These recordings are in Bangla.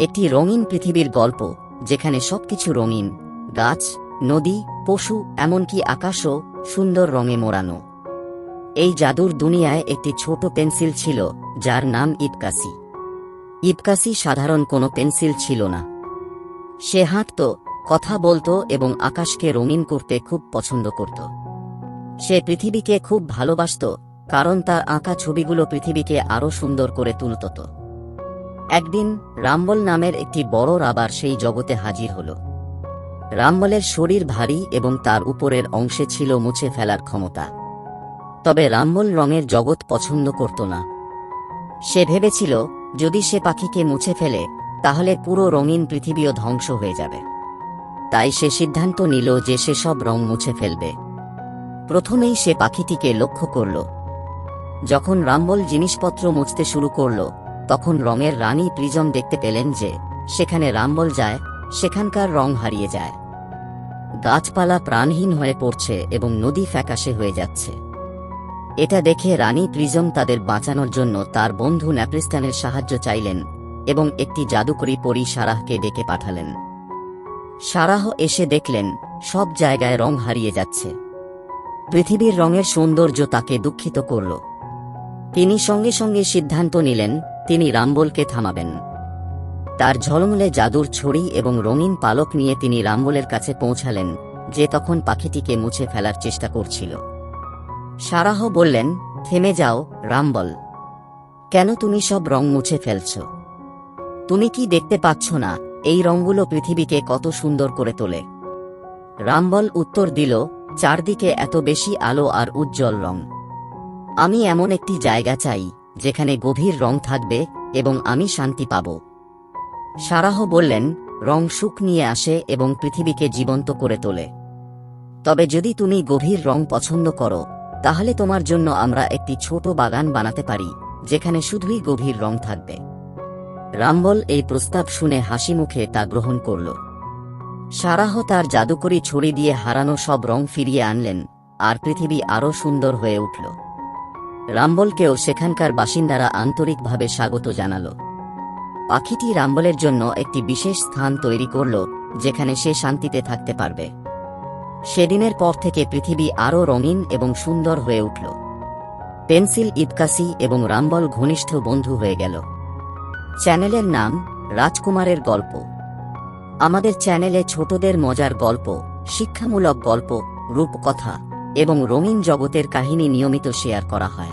একটি রঙিন পৃথিবীর গল্প, যেখানে সবকিছু রঙিন, গাছ, নদী, পশু, এমনকি আকাশও সুন্দর রঙে মোড়ানো। এই জাদুর দুনিয়ায় একটি ছোট পেন্সিল ছিল, যার নাম ইবকাসি। ইবকাসি সাধারণ কোনো পেন্সিল ছিল না। সে হাঁটত, কথা বলতো এবং আকাশকে রঙিন করতে খুব পছন্দ করত। সে পৃথিবীকে খুব ভালোবাসত, কারণ তার আঁকা ছবিগুলো পৃথিবীকে আরও সুন্দর করে তুলত। একদিন রাম্বল নামের একটি বড় রাবার সেই জগতে হাজির হল। রাম্বলের শরীর ভারী এবং তার উপরের অংশে ছিল মুছে ফেলার ক্ষমতা। তবে রাম্বল রঙের জগৎ পছন্দ করত না। সে ভেবেছিল, যদি সে পাখিকে মুছে ফেলে, তাহলে পুরো রঙিন পৃথিবীও ধ্বংস হয়ে যাবে। তাই সে সিদ্ধান্ত নিল যে সে সব রং মুছে ফেলবে। প্রথমেই সে পাখিটিকে লক্ষ্য করল। যখন রাম্বল জিনিসপত্র মুছতে শুরু করল তখন রঙের রানী প্রিজম দেখতে পেলেন যে, সেখানে রাম্বল যায়, সেখানকার রং হারিয়ে যায়। গাছপালা প্রাণহীন হয়ে পড়ছে এবং নদী ফ্যাকাশে হয়ে যাচ্ছে। এটা দেখে রানী প্রিজম তাদের বাঁচানোর জন্য তার বন্ধু ন্যাপ্রিস্তানের সাহায্য চাইলেন এবং একটি জাদুকরী পরী সারাহকে ডেকে পাঠালেন। সারাহ এসে দেখলেন, সব জায়গায় রং হারিয়ে যাচ্ছে। পৃথিবীর রঙের সৌন্দর্য তাকে দুঃখিত করল। তিনি সঙ্গে সঙ্গে সিদ্ধান্ত নিলেন তিনি রামবলকে থামাবেন। তার ঝলমলে জাদুর ছড়ি এবং রঙিন পালক নিয়ে তিনি রামবলের কাছে পৌঁছালেন, যে তখন পাখিটিকে মুছে ফেলার চেষ্টা করছিল। সারাহ বললেন, থেমে যাও, রামবল। কেন তুমি সব রং মুছে ফেলছ? তুমি কি দেখতে পাচ্ছ না, এই রঙগুলো পৃথিবীকে কত সুন্দর করে তোলে? রামবল উত্তর দিল, চারদিকে এত বেশি আলো আর উজ্জ্বল রং। আমি এমন একটি জায়গা চাই যেখানে গভীর রং থাকবে এবং আমি শান্তি পাব। সারাহ বললেন, রং সুখ নিয়ে আসে এবং পৃথিবীকে জীবন্ত করে তোলে। তবে যদি তুমি গভীর রং পছন্দ করো, তাহলে তোমার জন্য আমরা একটি ছোট বাগান বানাতে পারি, যেখানে শুধুই গভীর রং থাকবে। রাম্বল এই প্রস্তাব শুনে হাসি মুখে তা গ্রহণ করল। সারাহ তার জাদুকরি ছড়ি দিয়ে হারানো সব রং ফিরিয়ে আনলেন, আর পৃথিবী আরও সুন্দর হয়ে উঠল। রাম্বলকেও সেখানকার বাসিন্দারা আন্তরিকভাবে স্বাগত জানাল। পাখিটি রাম্বলের জন্য একটি বিশেষ স্থান তৈরি করল, যেখানে সে শান্তিতে থাকতে পারবে। সেদিনের পর থেকে পৃথিবী আরও রঙিন এবং সুন্দর হয়ে উঠল। পেন্সিল ইবকাসি এবং রাম্বল ঘনিষ্ঠ বন্ধু হয়ে গেল। চ্যানেলের নাম, রাজকুমারের গল্প। আমাদের চ্যানেলে ছোটদের মজার গল্প, শিক্ষামূলক গল্প, রূপকথা। এবং রঙিন জগতের কাহিনী নিয়মিত শেয়ার করা হয়।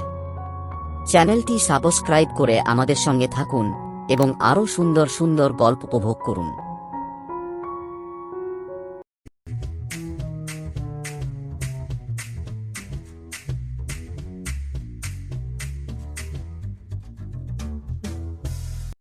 চ্যানেলটি সাবস্ক্রাইব করে আমাদের সঙ্গে থাকুন এবং আরও সুন্দর সুন্দর গল্প উপভোগ করুন।